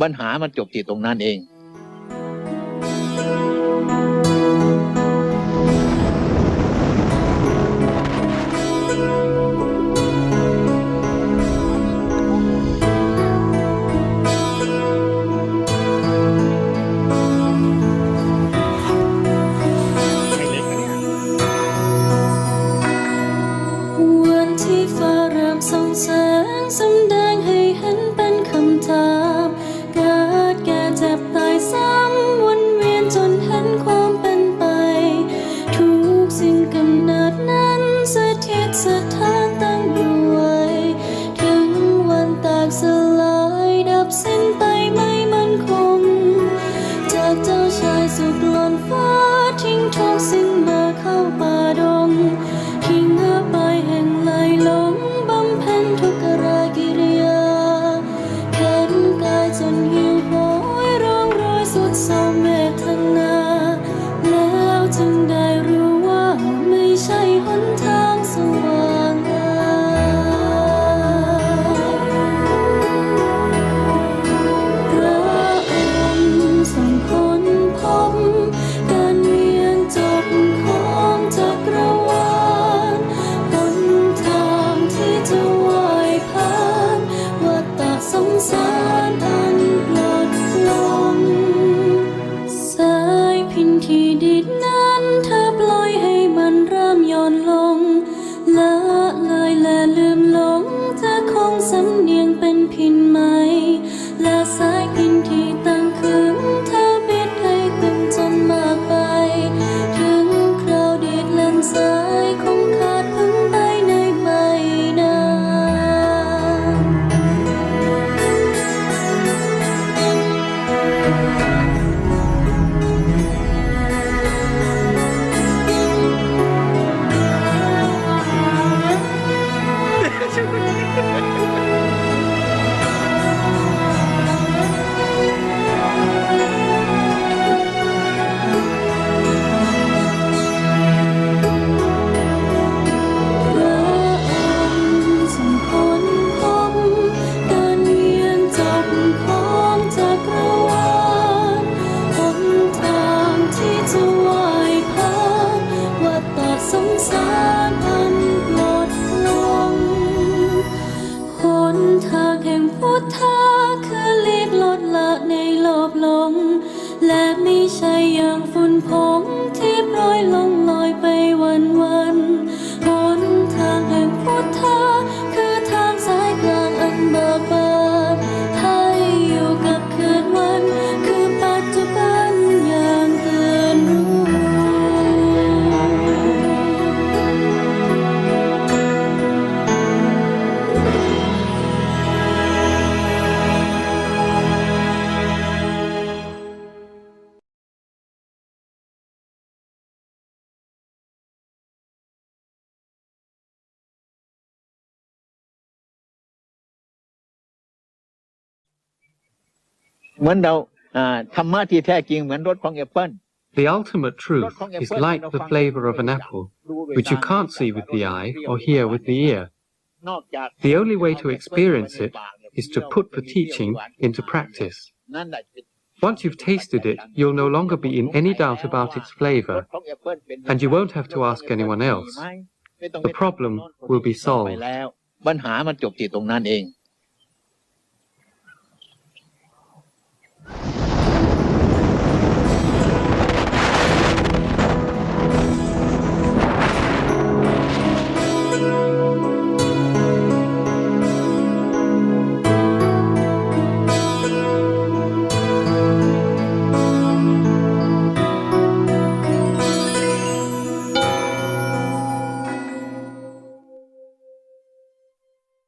ปัญหามันจบที่ตรงนั้นเองวันที่ฟ้าเริ่มส่องแสงสำแดง tossing พอ Uh, the ultimate truth is like the flavor of an apple, which you can't see with the eye or hear with the ear. The only way to experience it is to put the teaching into practice. Once you've tasted it, you'll no longer be in any doubt about its flavor, and you won't have to ask anyone else. The problem will be solved.